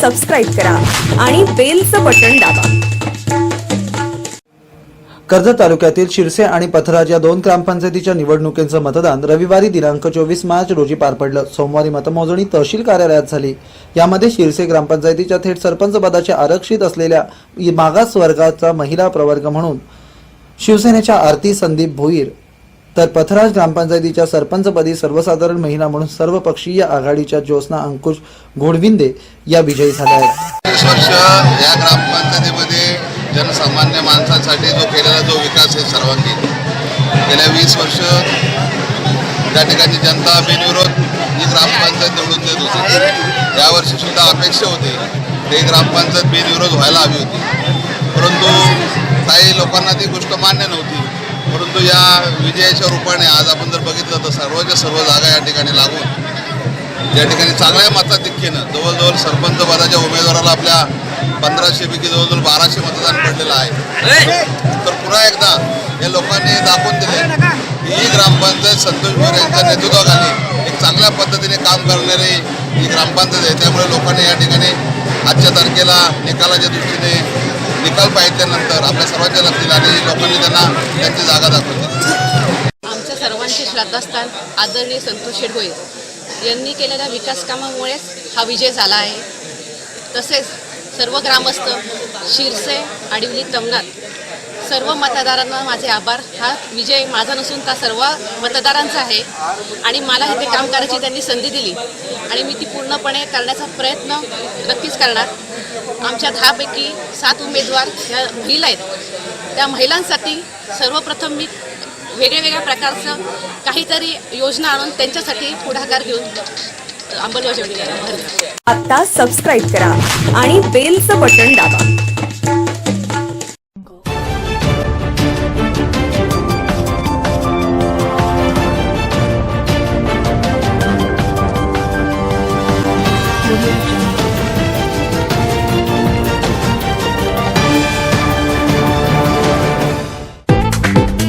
Subscribe करा आणि बेलचं बटन दाबा. कर्जत तालुक्यातील शिरसे आणि पथराज या दोन ग्रामपंचायतीच्या निवडणुकीचं मतदान रविवारी दिनांक चोवीस मार्च रोजी पार पडलं. सोमवारी मतमोजणी तहसील कार्यालयात झाली. यामध्ये शिरसे ग्रामपंचायतीच्या थेट सरपंच पदाचे आरक्षित असलेल्या मागास वर्गाचा महिला प्रवर्ग म्हणून शिवसेनेच्या आरती संदीप भोईर तर पथराज ग्रामपंचायतीच्या सरपंचपदी सर्वसाधारण महिला म्हणून सर्वपक्षीय आघाडीच्या ज्योत्ना अंकुश घोडविंदे या विजयी झाल्या आहेत. वीस वर्ष या ग्रामपंचायतीमध्ये जनसामान्य माणसांसाठी जो केलेला जो विकास आहे सर्वांगीण. गेल्या वीस वर्ष त्या ठिकाणी जनता बिनविरोध ही ग्रामपंचायत निवडून देत होती. यावर्षी सुद्धा अपेक्षा होती. ते ग्रामपंचायत बिनविरोध व्हायला हवी होती. परंतु लोकांना ती गोष्ट मान्य नव्हती. परंतु या विजयाच्या रूपाने आज आपण जर बघितलं तर सर्वच्या सर्व जागा या ठिकाणी लागून या ठिकाणी चांगल्या मताधिक्येनं जवळजवळ सरपंच पदाच्या उमेदवाराला आपल्या पंधराशेपैकी जवळजवळ बाराशे मतदान पडलेलं आहे. तर पुन्हा एकदा या लोकांनी दाखवून दिले की ही ग्रामपंचायत संतोष भोरे यांच्या नेतृत्वाखाली एक चांगल्या पद्धतीने काम करणारी ही ग्रामपंचायत आहे. त्यामुळे लोकांनी या ठिकाणी आजच्या तारखेला निकालाच्या दृष्टीने निकाल पाहिल्यानंतर आपल्या सर्वांच्या लक्षात आणि लोकांनी त्यांना त्यांची जागा दाखवली. आमच्या सर्वांचे श्रद्धास्थान आदरणीय संतोष शेडगोळे यांनी केलेल्या विकास कामामुळेच हा विजय झाला आहे. तसेच सर्व ग्रामस्थ शिरसे आडिवली तमनात सर्व मतदारांना माझे आभार. हा विजय माझा नसून का सर्व मतदारांचा आहे. आणि मला इथे काम करायची त्यांनी संधी दिली. आणि मी ती पूर्णपणे करण्याचा प्रयत्न नक्कीच करणार. आमच्या दहापैकी सात उमेदवार ह्या महिला आहेत. त्या महिलांसाठी सर्वप्रथम मी वेगळ्या वेगळ्या प्रकारचं काहीतरी योजना आणून त्यांच्यासाठी पुढाकार घेऊन अंमलबजावणी करा आता सबस्क्राईब करा आणि बेलचं बटन दाबा. to live